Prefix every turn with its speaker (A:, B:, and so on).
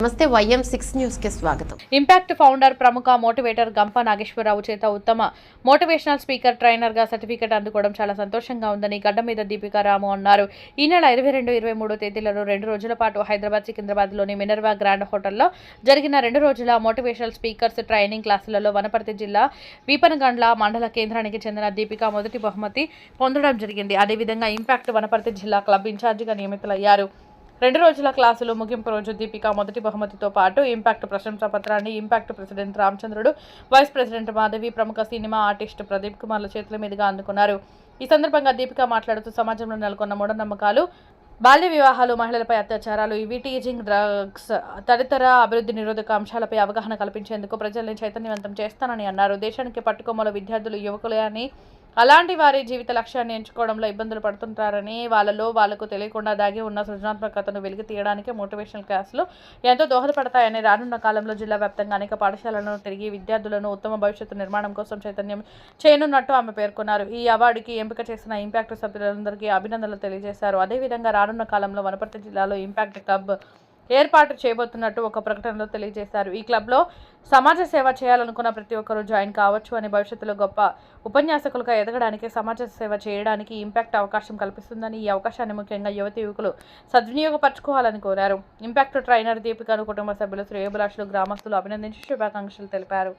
A: నమస్తే YM six న్యూస్కి స్వాగతం.
B: ఇంపాక్ట్ ఫౌండర్ ప్రముఖ మోటివేటర్ గంప నాగేశ్వరరావు చేత ఉత్తమ మోటివేషనల్ స్పీకర్ ట్రైనర్గా సర్టిఫికెట్ అందుకోవడం చాలా సంతోషంగా ఉందని గడ్డ మీద దీపికా రాము అన్నారు. ఈ నెల ఇరవై రెండు ఇరవై మూడు తేదీలలో రెండు రోజుల పాటు హైదరాబాద్ సికింద్రాబాద్లోని మినర్వా గ్రాండ్ హోటల్లో జరిగిన రెండు రోజుల మోటివేషనల్ స్పీకర్స్ ట్రైనింగ్ క్లాసులలో వనపర్తి జిల్లా వీపనగండ్ల మండల కేంద్రానికి చెందిన దీపిక మొదటి బహుమతి పొందడం జరిగింది. అదేవిధంగా ఇంపాక్ట్ వనపర్తి జిల్లా క్లబ్ ఇన్ఛార్జిగా నియమితులయ్యారు. రెండు రోజుల క్లాసులు ముగింపు రోజు దీపిక మొదటి బహుమతితో పాటు ఇంపాక్ట్ ప్రశంసా పత్రాన్ని impact president Ramachandrudu vice president Madhavi ప్రముఖ సినిమా ఆర్టిస్ట్ ప్రదీప్ కుమార్ల చేతుల మీదుగా అందుకున్నారు. ఈ సందర్భంగా దీపిక మాట్లాడుతూ సమాజంలో నెలకొన్న మూఢనమ్మకాలు బాల్య వివాహాలు మహిళలపై అత్యాచారాలు ఇవి టీజింగ్ డ్రగ్స్ తదితర అభివృద్ధి నిరోధక అంశాలపై అవగాహన కల్పించేందుకు ప్రజల్ని చైతన్యవంతం చేస్తానని అన్నారు. దేశానికి పట్టుకొమ్మల విద్యార్థులు యువకులే అని అలాంటి వారి జీవిత లక్ష్యాన్ని ఎంచుకోవడంలో ఇబ్బందులు పడుతుంటారని వాళ్ళలో వాళ్ళకు తెలియకుండా దాగి ఉన్న సృజనాత్మకతను వెలికి తీయడానికి మోటివేషనల్ క్లాసులు ఎంతో దోహదపడతాయని రానున్న కాలంలో జిల్లా వ్యాప్తంగా అనేక పాఠశాలలను తిరిగి విద్యార్థులను ఉత్తమ భవిష్యత్తు నిర్మాణం కోసం చైతన్యం చేయనున్నట్టు ఆమె పేర్కొన్నారు. ఈ అవార్డుకి ఎంపిక చేసిన ఇంపాక్ట్ సభ్యులందరికీ అభినందనలు తెలియజేశారు. అదేవిధంగా రానున్న కాలంలో వనపర్తి జిల్లాలో ఇంపాక్ట్ క్లబ్ ఏర్పాటు చేయబోతున్నట్టు ఒక ప్రకటనలో తెలియజేశారు. ఈ క్లబ్లో సమాజ సేవ చేయాలనుకున్న ప్రతి ఒక్కరూ జాయిన్ కావచ్చు అని భవిష్యత్తులో గొప్ప ఉపన్యాసకులుగా ఎదగడానికి సమాజ సేవ చేయడానికి ఇంపాక్ట్ అవకాశం కల్పిస్తుందని ఈ అవకాశాన్ని ముఖ్యంగా యువతి యువకులు సద్వినియోగపరచుకోవాలని కోరారు. ఇంపాక్ట్ ట్రైనర్ దీపికను కుటుంబ సభ్యులు శ్రేయభిలాషులు గ్రామస్తులు అభినందించి శుభాకాంక్షలు తెలిపారు.